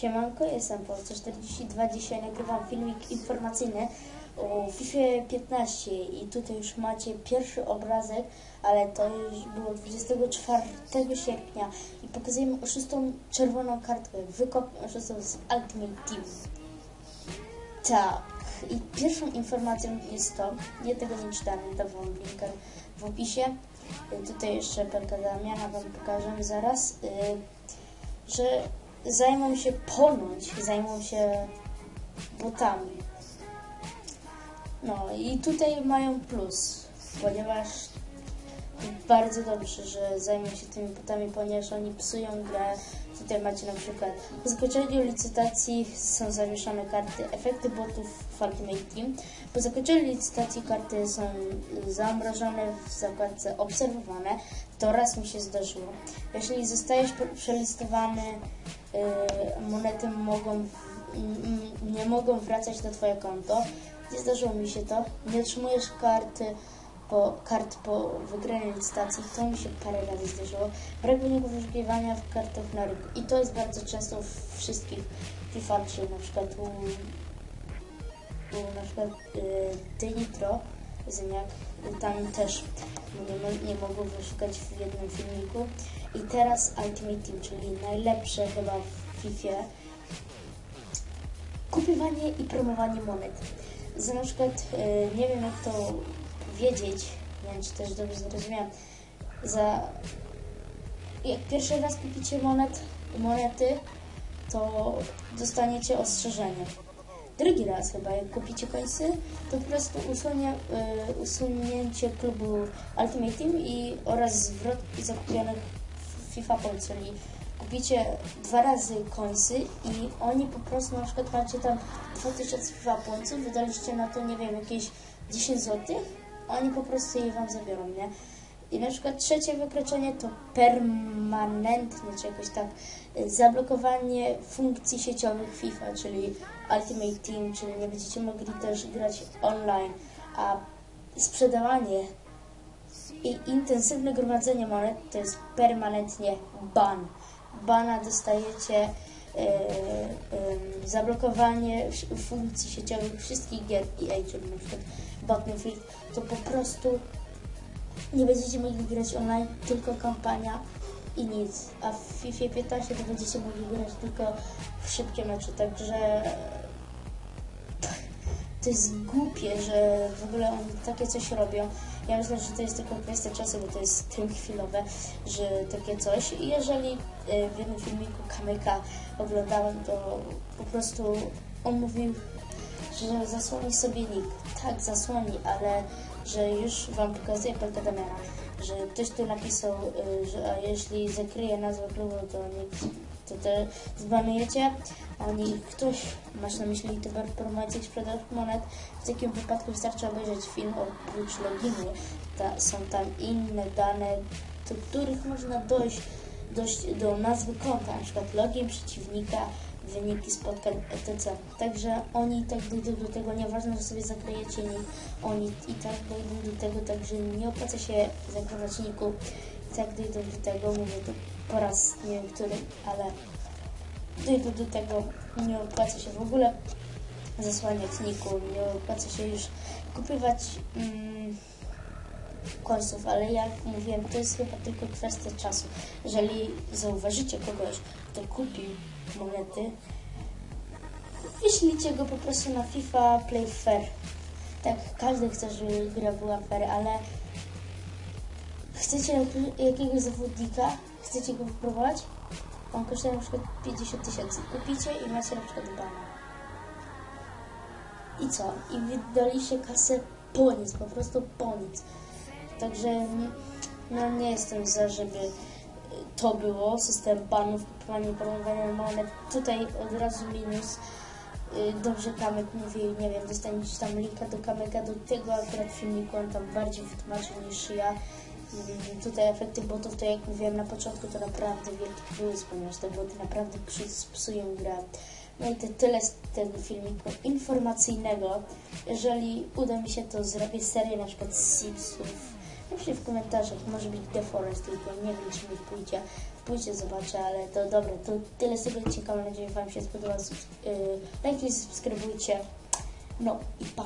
Siemanko, jestem Polco 42. Dzisiaj nagrywam filmik informacyjny o FIFA 15 i tutaj już macie pierwszy obrazek, ale to już było 24 sierpnia i pokazujemy oszustą czerwoną kartkę, wykop z Ultimate Team. Tak, i pierwszą informacją jest to, nie tego nie czytałem, dam wam linkę w opisie. Tutaj jeszcze Perka Damiana wam pokażę zaraz, y, że zajmą się ponoć, zajmą się botami. No i tutaj mają plus, ponieważ bardzo dobrze, że zajmą się tymi botami, ponieważ oni psują grę. Tutaj macie na przykład po zakończeniu licytacji są zawieszone karty efekty botów w Ultimate Team. Po zakończeniu licytacji karty są zamrożone w zakładce obserwowane. To raz mi się zdarzyło. Jeśli zostajesz yy, monety mogą, nie mogą wracać na twoje konto. Nie zdarzyło mi się to. Nie otrzymujesz karty po, kart po wygranej licytacji. To mi się parę razy zdarzyło. Brak wyniku wyszukiwania w kartach na rynku. I to jest bardzo często w wszystkich FIFA, czy na przykład u, u na przykład y, Ty Nitro, Zyniak, y, tam też nie, mo- nie mogło wyszukać w jednym filmiku. I teraz Ultimate Team, czyli najlepsze chyba w FIFA, kupywanie i promowanie monet. Za na przykład, y, nie wiem jak to powiedzieć, nie wiem czy też dobrze zrozumiałam, za jak pierwszy raz kupicie monet, monety, to dostaniecie ostrzeżenie. Drugi raz chyba, jak kupicie końcy, to po prostu usunie, y, usunięcie klubu Ultimate Team i oraz zwrot zakupionych FIFA Point, czyli kupicie dwa razy końcy i oni po prostu na przykład macie tam 2000 FIFA Pointsów, wydaliście na to, nie wiem, jakieś 10 zł, oni po prostu je wam zabiorą, nie? I na przykład trzecie wykroczenie to permanentnie, czy jakoś tak, y, zablokowanie funkcji sieciowych FIFA, czyli Ultimate Team, czyli nie będziecie mogli też grać online, a sprzedawanie i intensywne gromadzenie monet to jest permanentnie ban. Bana dostajecie e, em, zablokowanie funkcji sieciowych wszystkich gier EA, czyli na Battlefield, to po prostu nie będziecie mogli grać online, tylko kampania i nic. A w FIFA 15 to będziecie mogli grać tylko w szybkie mecze, także to jest głupie, że w ogóle oni takie coś robią. Ja myślę, że to jest tylko kwestia czasu, bo to jest tym chwilowe, że takie coś. I jeżeli y, w jednym filmiku Kamyka oglądałem, to po prostu on mówił, że zasłoni sobie nick. Tak, zasłoni, ale że już Wam pokazuję Pelka Damiana, że ktoś tu napisał, y, że a jeśli zakryje nazwę klubu, to nie, to te zbanujecie, a oni ktoś, masz na myśli promocji sprzedaż monet, w takim wypadku wystarczy obejrzeć film oprócz loginu. Ta, są tam inne dane, do których można dojść, dojść do nazwy konta, na przykład login przeciwnika, wyniki spotkań, etc. Także oni i tak dojdą do tego, nieważne, że sobie zakryjecie nick, oni i tak dojdą do tego, także nie opłaca się zakrywać niku. Tak dojdą do tego, mówię to po raz nie wiem który, ale dojdą do tego, nie opłaca się w ogóle zasłaniać niku, nie opłaca się już kupywać mm, końców, ale jak mówiłem, to jest chyba tylko kwestia czasu. Jeżeli zauważycie kogoś, kto kupił monety, wyślijcie go po prostu na FIFA Play Fair. Tak, każdy chce, żeby gra była fair, ale chcecie jak- jakiegoś zawodnika, chcecie go wypróbować, on kosztuje na przykład 50 tysięcy. Kupicie i macie na przykład bana. I co? I wydaliście kasę po nic, po prostu po nic. Także mm, no nie jestem za, żeby to było, system banów, kupowanie, promowanie monet. Tutaj od razu minus. Y, Dobrze Kamek mówił, nie wiem, dostaniecie tam linka do Kameka, do tego akurat filmiku, on tam bardziej wytłumaczył niż ja. Tutaj efekty botów, to jak mówiłem na początku, to naprawdę wielki plus, ponieważ te boty naprawdę psują grę. No i to tyle z tego filmiku informacyjnego. Jeżeli uda mi się, to zrobię serię na przykład z Napiszcie w komentarzach, może być The Forest, tylko nie wiem, czy mi pójdzie. Pójdzie, zobaczę, ale to dobra, to tyle z tego odcinka. Mam nadzieję, że Wam się spodobał. Yy, lajki, subskrybujcie. No i pa.